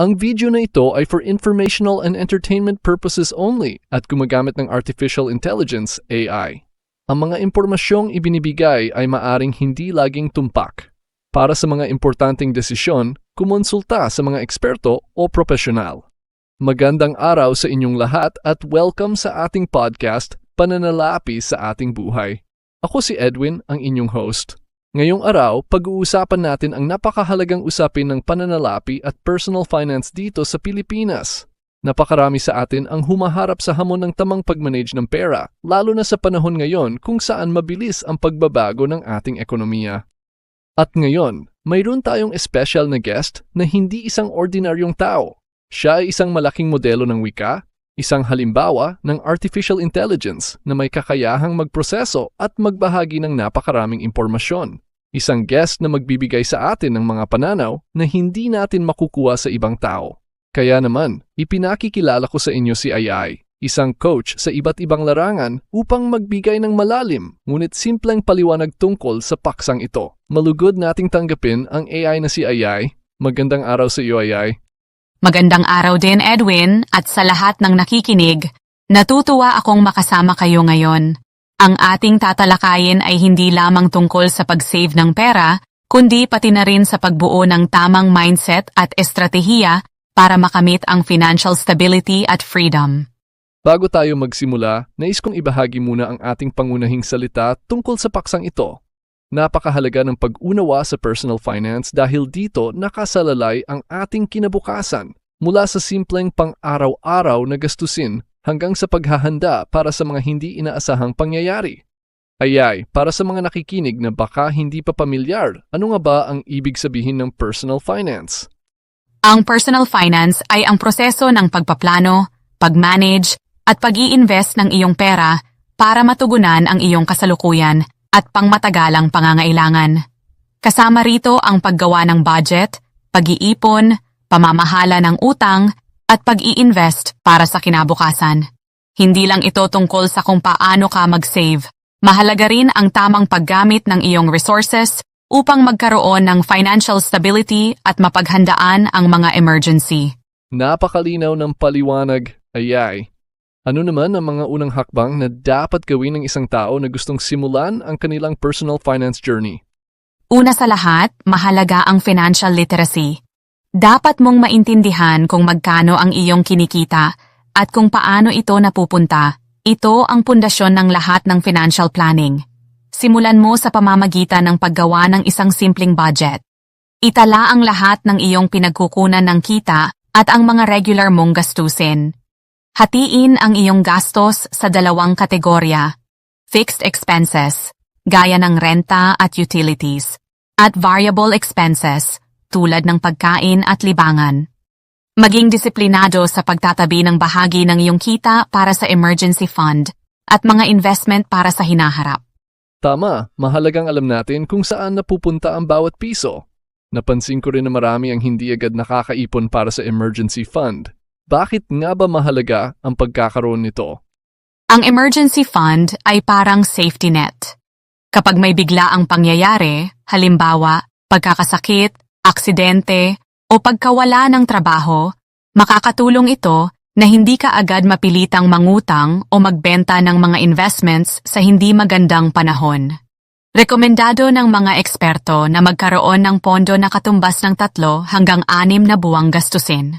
Ang video na ito ay for informational and entertainment purposes only at gumagamit ng Artificial Intelligence AI. Ang mga impormasyong ibinibigay ay maaring hindi laging tumpak. Para sa mga importanteng desisyon, kumonsulta sa mga eksperto o profesional. Magandang araw sa inyong lahat at welcome sa ating podcast, Pananalapi sa Ating Buhay. Ako si Edwin, ang inyong host. Ngayong araw, pag-uusapan natin ang napakahalagang usapin ng pananalapi at personal finance dito sa Pilipinas. Napakarami sa atin ang humaharap sa hamon ng tamang pagmanage ng pera, lalo na sa panahon ngayon kung saan mabilis ang pagbabago ng ating ekonomiya. At ngayon, mayroon tayong special na guest na hindi isang ordinaryong tao. Siya ay isang malaking modelo ng wika, isang halimbawa ng artificial intelligence na may kakayahang magproseso at magbahagi ng napakaraming impormasyon. Isang guest na magbibigay sa atin ng mga pananaw na hindi natin makukuha sa ibang tao. Kaya naman, ipinakikilala ko sa inyo si Ayay, isang coach sa iba't ibang larangan upang magbigay ng malalim ngunit simpleng paliwanag tungkol sa paksang ito. Malugod nating tanggapin ang AI na si Ayay. Magandang araw sa iyo, Ayay. Magandang araw din Edwin at sa lahat ng nakikinig. Natutuwa akong makasama kayo ngayon. Ang ating tatalakayin ay hindi lamang tungkol sa pag-save ng pera, kundi pati na rin sa pagbuo ng tamang mindset at estratehiya para makamit ang financial stability at freedom. Bago tayo magsimula, nais kong ibahagi muna ang ating pangunahing salita tungkol sa paksang ito. Napakahalaga ng pag-unawa sa personal finance dahil dito nakasalalay ang ating kinabukasan mula sa simpleng pang-araw-araw na gastusin hanggang sa paghahanda para sa mga hindi inaasahang pangyayari. Ayay, para sa mga nakikinig na baka hindi pa pamilyar, ano nga ba ang ibig sabihin ng personal finance? Ang personal finance ay ang proseso ng pagpaplano, pag-manage, at pag invest ng iyong pera para matugunan ang iyong kasalukuyan at pangmatagalang pangangailangan. Kasama rito ang paggawa ng budget, pag-iipon, pamamahala ng utang, at pag-i-invest para sa kinabukasan. Hindi lang ito tungkol sa kung paano ka mag-save. Mahalaga rin ang tamang paggamit ng iyong resources upang magkaroon ng financial stability at mapaghandaan ang mga emergency. Napakalinaw ng paliwanag, ayay. Ano naman ang mga unang hakbang na dapat gawin ng isang tao na gustong simulan ang kanilang personal finance journey? Una sa lahat, mahalaga ang financial literacy. Dapat mong maintindihan kung magkano ang iyong kinikita at kung paano ito napupunta. Ito ang pundasyon ng lahat ng financial planning. Simulan mo sa pamamagitan ng paggawa ng isang simpleng budget. Itala ang lahat ng iyong pinagkukunan ng kita at ang mga regular mong gastusin. Hatiin ang iyong gastos sa dalawang kategorya, fixed expenses, gaya ng renta at utilities, at variable expenses, tulad ng pagkain at libangan. Maging disiplinado sa pagtatabi ng bahagi ng iyong kita para sa emergency fund at mga investment para sa hinaharap. Tama, mahalagang alam natin kung saan napupunta ang bawat piso. Napansin ko rin na marami ang hindi agad nakakaipon para sa emergency fund. Bakit nga ba mahalaga ang pagkakaroon nito? Ang emergency fund ay parang safety net. Kapag may bigla ang pangyayari, halimbawa, pagkakasakit, aksidente, o pagkawala ng trabaho, makakatulong ito na hindi ka agad mapilitang mangutang o magbenta ng mga investments sa hindi magandang panahon. Rekomendado ng mga eksperto na magkaroon ng pondo na katumbas ng tatlo hanggang anim na buwang gastusin.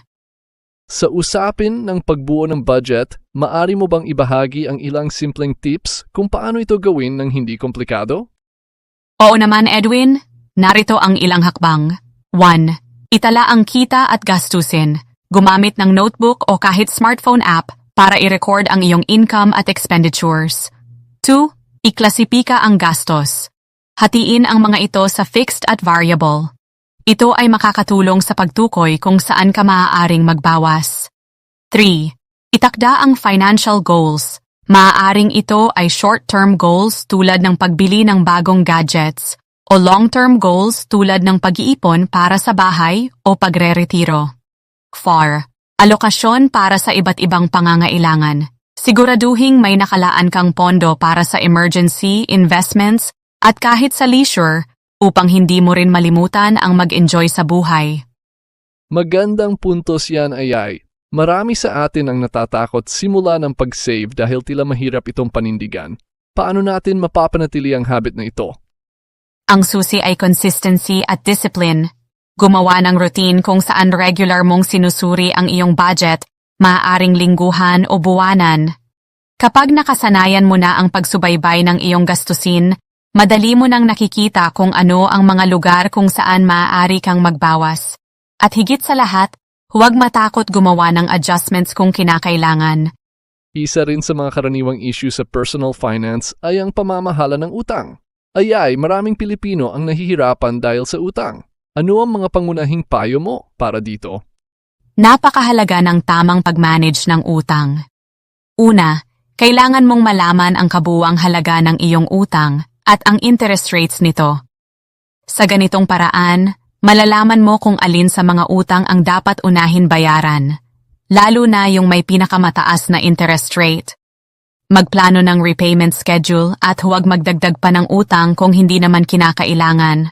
Sa usapin ng pagbuo ng budget, maari mo bang ibahagi ang ilang simpleng tips kung paano ito gawin ng hindi komplikado? Oo naman, Edwin. Narito ang ilang hakbang. 1. Itala ang kita at gastusin. Gumamit ng notebook o kahit smartphone app para i-record ang iyong income at expenditures. 2. Iklasipika ang gastos. Hatiin ang mga ito sa fixed at variable. Ito ay makakatulong sa pagtukoy kung saan ka maaaring magbawas. 3. Itakda ang financial goals. Maaaring ito ay short-term goals tulad ng pagbili ng bagong gadgets o long-term goals tulad ng pag-iipon para sa bahay o pagre-retiro. 4. Alokasyon para sa iba't ibang pangangailangan. Siguraduhing may nakalaan kang pondo para sa emergency, investments, at kahit sa leisure upang hindi mo rin malimutan ang mag-enjoy sa buhay. Magandang puntos yan ayay. Marami sa atin ang natatakot simula ng pag-save dahil tila mahirap itong panindigan. Paano natin mapapanatili ang habit na ito? Ang susi ay consistency at discipline. Gumawa ng routine kung saan regular mong sinusuri ang iyong budget, maaaring lingguhan o buwanan. Kapag nakasanayan mo na ang pagsubaybay ng iyong gastusin, madali mo nang nakikita kung ano ang mga lugar kung saan maaari kang magbawas. At higit sa lahat, huwag matakot gumawa ng adjustments kung kinakailangan. Isa rin sa mga karaniwang issue sa personal finance ay ang pamamahala ng utang. Ayay, maraming Pilipino ang nahihirapan dahil sa utang. Ano ang mga pangunahing payo mo para dito? Napakahalaga ng tamang pag-manage ng utang. Una, kailangan mong malaman ang kabuuang halaga ng iyong utang at ang interest rates nito. Sa ganitong paraan, malalaman mo kung alin sa mga utang ang dapat unahin bayaran, lalo na yung may pinakamataas na interest rate. Magplano ng repayment schedule at huwag magdagdag pa ng utang kung hindi naman kinakailangan.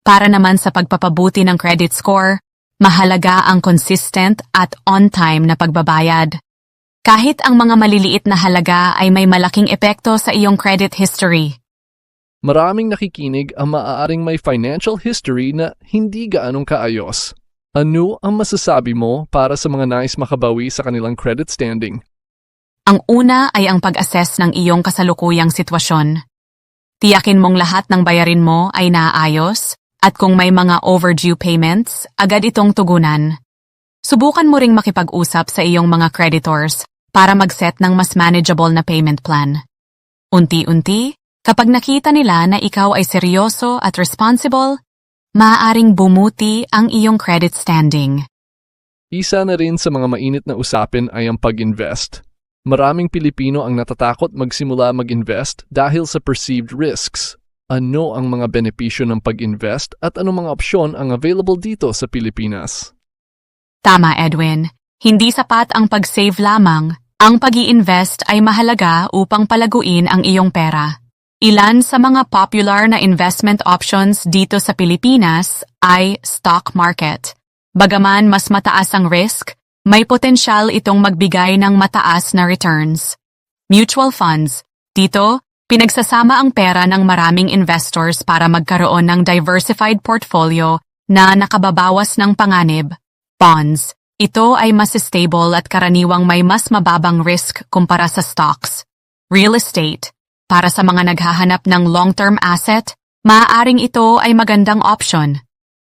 Para naman sa pagpapabuti ng credit score, mahalaga ang consistent at on-time na pagbabayad. Kahit ang mga maliliit na halaga ay may malaking epekto sa iyong credit history. Maraming nakikinig ang maaaring may financial history na hindi gaanong kaayos. Ano ang masasabi mo para sa mga nais makabawi sa kanilang credit standing? Ang una ay ang pag-assess ng iyong kasalukuyang sitwasyon. Tiyakin mong lahat ng bayarin mo ay naayos at kung may mga overdue payments, agad itong tugunan. Subukan mo ring makipag-usap sa iyong mga creditors para mag-set ng mas manageable na payment plan. Unti-unti, kapag nakita nila na ikaw ay seryoso at responsible, maaaring bumuti ang iyong credit standing. Isa na rin sa mga mainit na usapin ay ang pag-invest. Maraming Pilipino ang natatakot magsimula mag-invest dahil sa perceived risks. Ano ang mga benepisyo ng pag-invest at ano mga opsyon ang available dito sa Pilipinas? Tama, Edwin. Hindi sapat ang pag-save lamang. Ang pag invest ay mahalaga upang palaguin ang iyong pera. Ilan sa mga popular na investment options dito sa Pilipinas ay stock market. Bagaman mas mataas ang risk, may potensyal itong magbigay ng mataas na returns. Mutual funds. Dito, pinagsasama ang pera ng maraming investors para magkaroon ng diversified portfolio na nakababawas ng panganib. Bonds. Ito ay mas stable at karaniwang may mas mababang risk kumpara sa stocks. Real estate. Para sa mga naghahanap ng long-term asset, maaaring ito ay magandang option.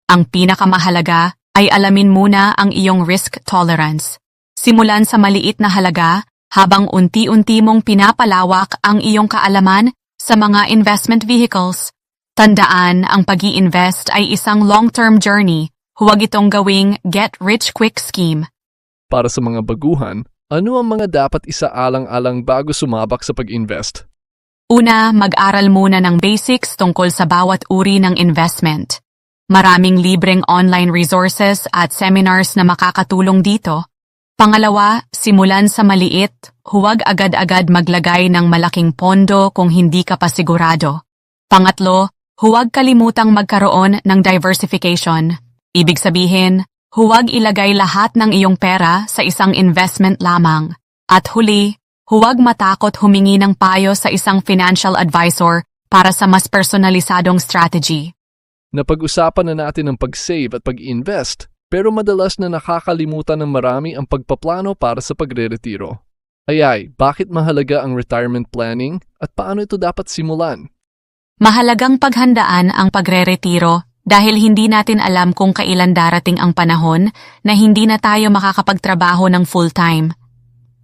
Ang pinakamahalaga ay alamin muna ang iyong risk tolerance. Simulan sa maliit na halaga habang unti-unti mong pinapalawak ang iyong kaalaman sa mga investment vehicles. Tandaan ang pag invest ay isang long-term journey Huwag itong gawing get-rich-quick scheme. Para sa mga baguhan, ano ang mga dapat isaalang-alang bago sumabak sa pag-invest? Una, mag-aral muna ng basics tungkol sa bawat uri ng investment. Maraming libreng online resources at seminars na makakatulong dito. Pangalawa, simulan sa maliit, huwag agad-agad maglagay ng malaking pondo kung hindi ka pa sigurado. Pangatlo, huwag kalimutang magkaroon ng diversification. Ibig sabihin, huwag ilagay lahat ng iyong pera sa isang investment lamang. At huli, huwag matakot humingi ng payo sa isang financial advisor para sa mas personalisadong strategy. Napag-usapan na natin ang pag-save at pag-invest, pero madalas na nakakalimutan ng marami ang pagpaplano para sa pagre-retiro. Ayay, bakit mahalaga ang retirement planning at paano ito dapat simulan? Mahalagang paghandaan ang pagre-retiro dahil hindi natin alam kung kailan darating ang panahon na hindi na tayo makakapagtrabaho ng full-time.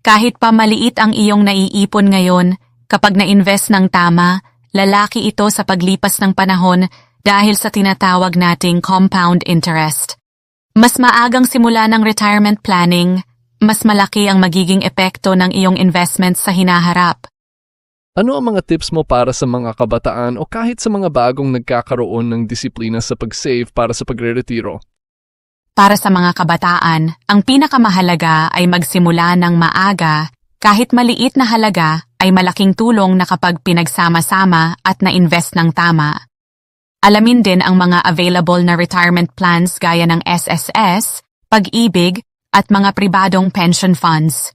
Kahit pa maliit ang iyong naiipon ngayon, kapag na-invest ng tama, lalaki ito sa paglipas ng panahon dahil sa tinatawag nating compound interest. Mas maagang simula ng retirement planning, mas malaki ang magiging epekto ng iyong investments sa hinaharap. Ano ang mga tips mo para sa mga kabataan o kahit sa mga bagong nagkakaroon ng disiplina sa pag-save para sa pagre-retiro? Para sa mga kabataan, ang pinakamahalaga ay magsimula ng maaga kahit maliit na halaga ay malaking tulong na kapag pinagsama-sama at na-invest ng tama. Alamin din ang mga available na retirement plans gaya ng SSS pag-ibig, at mga pribadong pension funds.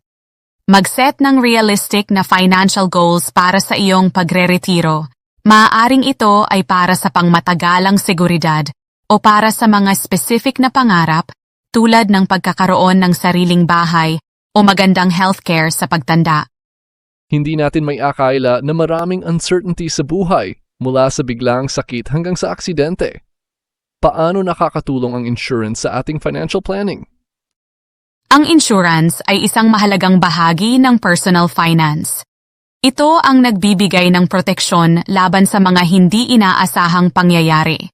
Mag-set ng realistic na financial goals para sa iyong pagre-retiro. Maaaring ito ay para sa pangmatagalang seguridad o para sa mga specific na pangarap tulad ng pagkakaroon ng sariling bahay o magandang healthcare sa pagtanda. Hindi natin may akaila na maraming uncertainty sa buhay mula sa biglang sakit hanggang sa aksidente. Paano nakakatulong ang insurance sa ating financial planning? Ang insurance ay isang mahalagang bahagi ng personal finance. Ito ang nagbibigay ng proteksyon laban sa mga hindi inaasahang pangyayari.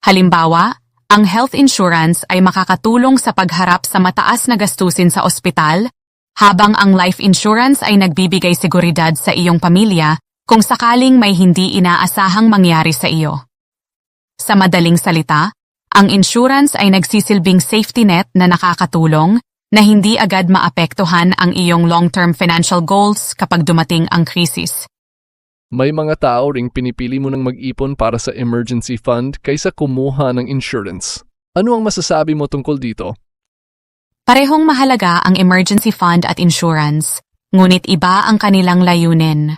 Halimbawa, ang health insurance ay makakatulong sa pagharap sa mataas na gastusin sa ospital, habang ang life insurance ay nagbibigay seguridad sa iyong pamilya kung sakaling may hindi inaasahang mangyari sa iyo. Sa madaling salita, ang insurance ay nagsisilbing safety net na nakakatulong na hindi agad maapektuhan ang iyong long-term financial goals kapag dumating ang krisis. May mga tao ring pinipili mo ng mag-ipon para sa emergency fund kaysa kumuha ng insurance. Ano ang masasabi mo tungkol dito? Parehong mahalaga ang emergency fund at insurance, ngunit iba ang kanilang layunin.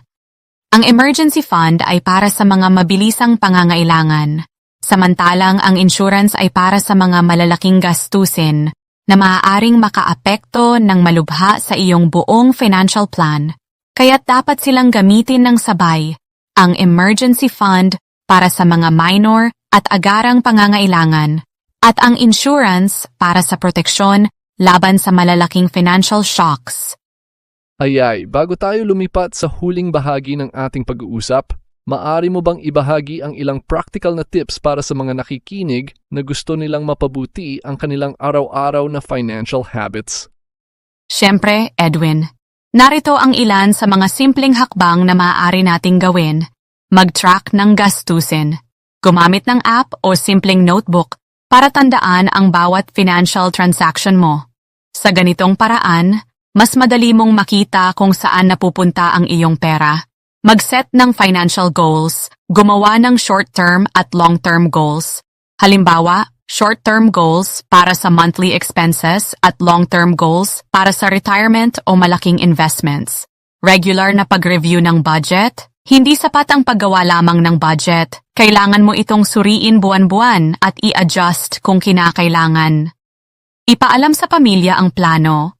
Ang emergency fund ay para sa mga mabilisang pangangailangan, samantalang ang insurance ay para sa mga malalaking gastusin na maaaring makaapekto ng malubha sa iyong buong financial plan, kaya't dapat silang gamitin ng sabay ang emergency fund para sa mga minor at agarang pangangailangan at ang insurance para sa proteksyon laban sa malalaking financial shocks. Ayay, bago tayo lumipat sa huling bahagi ng ating pag-uusap, maari mo bang ibahagi ang ilang practical na tips para sa mga nakikinig na gusto nilang mapabuti ang kanilang araw-araw na financial habits? Siyempre, Edwin, narito ang ilan sa mga simpleng hakbang na maaari nating gawin. Mag-track ng gastusin. Gumamit ng app o simpleng notebook para tandaan ang bawat financial transaction mo. Sa ganitong paraan, mas madali mong makita kung saan napupunta ang iyong pera. Mag-set ng financial goals, gumawa ng short-term at long-term goals. Halimbawa, short-term goals para sa monthly expenses at long-term goals para sa retirement o malaking investments. Regular na pag-review ng budget, hindi sapat ang paggawa lamang ng budget. Kailangan mo itong suriin buwan-buwan at i-adjust kung kinakailangan. Ipaalam sa pamilya ang plano.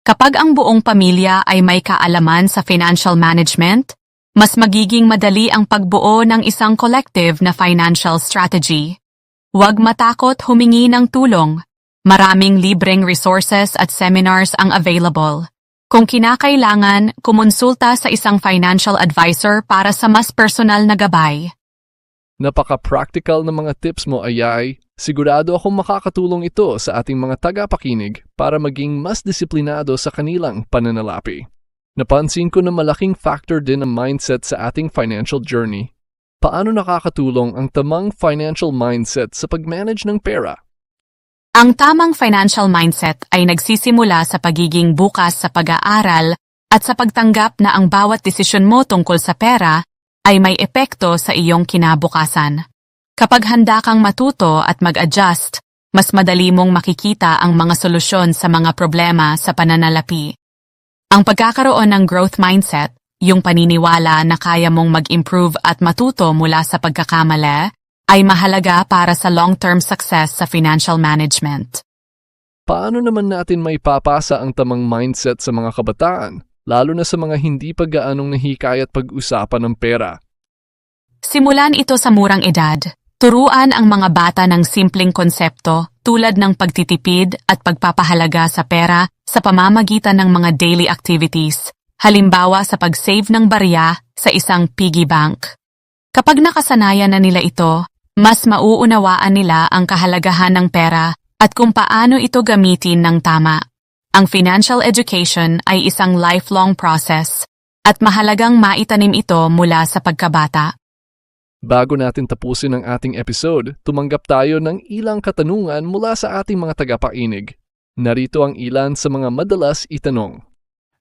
Kapag ang buong pamilya ay may kaalaman sa financial management, mas magiging madali ang pagbuo ng isang collective na financial strategy. Huwag matakot humingi ng tulong. Maraming libreng resources at seminars ang available. Kung kinakailangan, kumonsulta sa isang financial advisor para sa mas personal na gabay. Napaka-practical na mga tips mo, Ayay. Sigurado akong makakatulong ito sa ating mga tagapakinig para maging mas disiplinado sa kanilang pananalapi. Napansin ko na malaking factor din ang mindset sa ating financial journey. Paano nakakatulong ang tamang financial mindset sa pag-manage ng pera? Ang tamang financial mindset ay nagsisimula sa pagiging bukas sa pag-aaral at sa pagtanggap na ang bawat desisyon mo tungkol sa pera ay may epekto sa iyong kinabukasan. Kapag handa kang matuto at mag-adjust, mas madali mong makikita ang mga solusyon sa mga problema sa pananalapi. Ang pagkakaroon ng growth mindset, yung paniniwala na kaya mong mag-improve at matuto mula sa pagkakamali, ay mahalaga para sa long-term success sa financial management. Paano naman natin may papasa ang tamang mindset sa mga kabataan, lalo na sa mga hindi pa gaanong nahikayat pag-usapan ng pera? Simulan ito sa murang edad. Turuan ang mga bata ng simpleng konsepto tulad ng pagtitipid at pagpapahalaga sa pera sa pamamagitan ng mga daily activities, halimbawa sa pag-save ng barya sa isang piggy bank. Kapag nakasanayan na nila ito, mas mauunawaan nila ang kahalagahan ng pera at kung paano ito gamitin ng tama. Ang financial education ay isang lifelong process at mahalagang maitanim ito mula sa pagkabata. Bago natin tapusin ang ating episode, tumanggap tayo ng ilang katanungan mula sa ating mga tagapakinig. Narito ang ilan sa mga madalas itanong.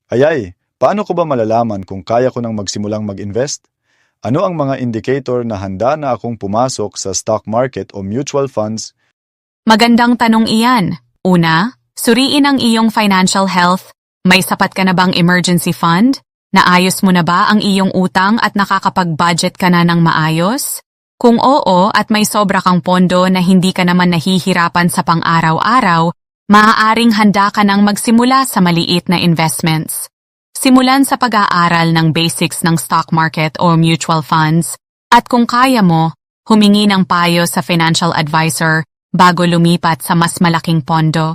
Ayay, paano ko ba malalaman kung kaya ko nang magsimulang mag-invest? Ano ang mga indicator na handa na akong pumasok sa stock market o mutual funds? Magandang tanong iyan. Una, suriin ang iyong financial health. May sapat ka na bang emergency fund? Naayos mo na ba ang iyong utang at nakakapag-budget ka na ng maayos? Kung oo at may sobra kang pondo na hindi ka naman nahihirapan sa pang-araw-araw, maaaring handa ka nang magsimula sa maliit na investments. Simulan sa pag-aaral ng basics ng stock market o mutual funds at kung kaya mo, humingi ng payo sa financial advisor bago lumipat sa mas malaking pondo.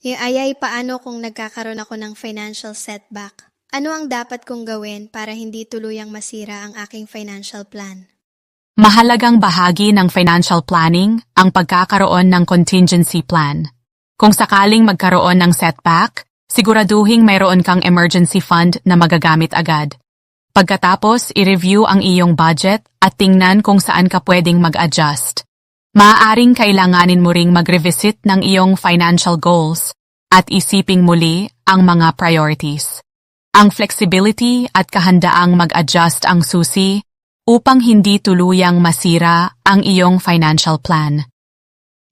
Yung ayay, paano kung nagkakaroon ako ng financial setback? Ano ang dapat kong gawin para hindi tuluyang masira ang aking financial plan? Mahalagang bahagi ng financial planning ang pagkakaroon ng contingency plan. Kung sakaling magkaroon ng setback, siguraduhing mayroon kang emergency fund na magagamit agad. Pagkatapos, i-review ang iyong budget at tingnan kung saan ka pwedeng mag-adjust. Maaaring kailanganin mo ring mag-revisit ng iyong financial goals at isiping muli ang mga priorities. Ang flexibility at kahandaang mag-adjust ang susi upang hindi tuluyang masira ang iyong financial plan.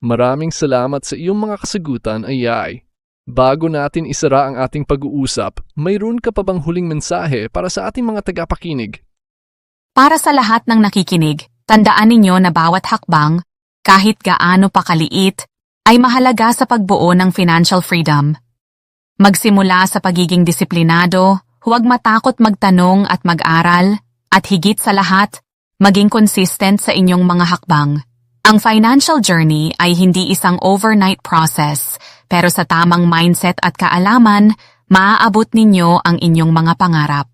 Maraming salamat sa iyong mga kasagutan, Ayay. Bago natin isara ang ating pag-uusap, mayroon ka pa bang huling mensahe para sa ating mga tagapakinig? Para sa lahat ng nakikinig, tandaan ninyo na bawat hakbang, kahit gaano pa kaliit, ay mahalaga sa pagbuo ng financial freedom. Magsimula sa pagiging disiplinado, huwag matakot magtanong at mag-aral, at higit sa lahat, maging consistent sa inyong mga hakbang. Ang financial journey ay hindi isang overnight process, pero sa tamang mindset at kaalaman, maaabot ninyo ang inyong mga pangarap.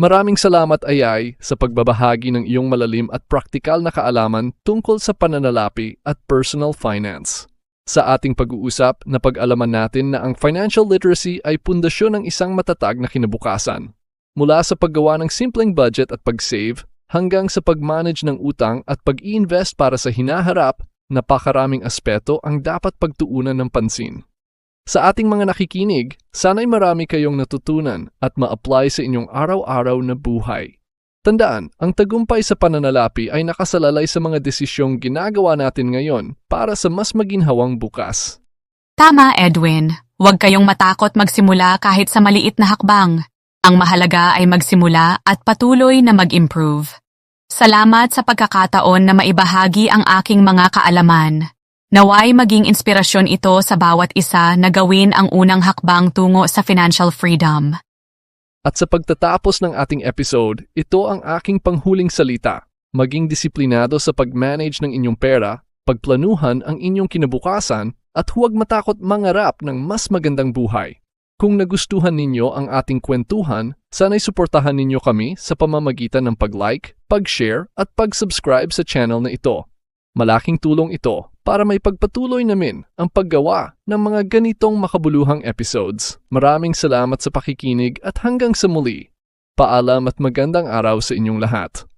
Maraming salamat, Ayay, sa pagbabahagi ng iyong malalim at praktikal na kaalaman tungkol sa pananalapi at personal finance. Sa ating pag-uusap, napag-alaman natin na ang financial literacy ay pundasyon ng isang matatag na kinabukasan. Mula sa paggawa ng simpleng budget at pag-save, hanggang sa pag-manage ng utang at pag-i-invest para sa hinaharap, napakaraming aspeto ang dapat pagtuunan ng pansin. Sa ating mga nakikinig, sana'y marami kayong natutunan at ma-apply sa inyong araw-araw na buhay. Tandaan, ang tagumpay sa pananalapi ay nakasalalay sa mga desisyong ginagawa natin ngayon para sa mas maginhawang bukas. Tama, Edwin. Huwag kayong matakot magsimula kahit sa maliit na hakbang. Ang mahalaga ay magsimula at patuloy na mag-improve. Salamat sa pagkakataon na maibahagi ang aking mga kaalaman. Naway maging inspirasyon ito sa bawat isa na gawin ang unang hakbang tungo sa financial freedom. At sa pagtatapos ng ating episode, ito ang aking panghuling salita. Maging disiplinado sa pag-manage ng inyong pera, pagplanuhan ang inyong kinabukasan, at huwag matakot mangarap ng mas magandang buhay. Kung nagustuhan ninyo ang ating kwentuhan, sana'y suportahan ninyo kami sa pamamagitan ng pag-like, pag-share at pag-subscribe sa channel na ito. Malaking tulong ito para may pagpatuloy namin ang paggawa ng mga ganitong makabuluhang episodes. Maraming salamat sa pakikinig at hanggang sa muli. Paalam at magandang araw sa inyong lahat.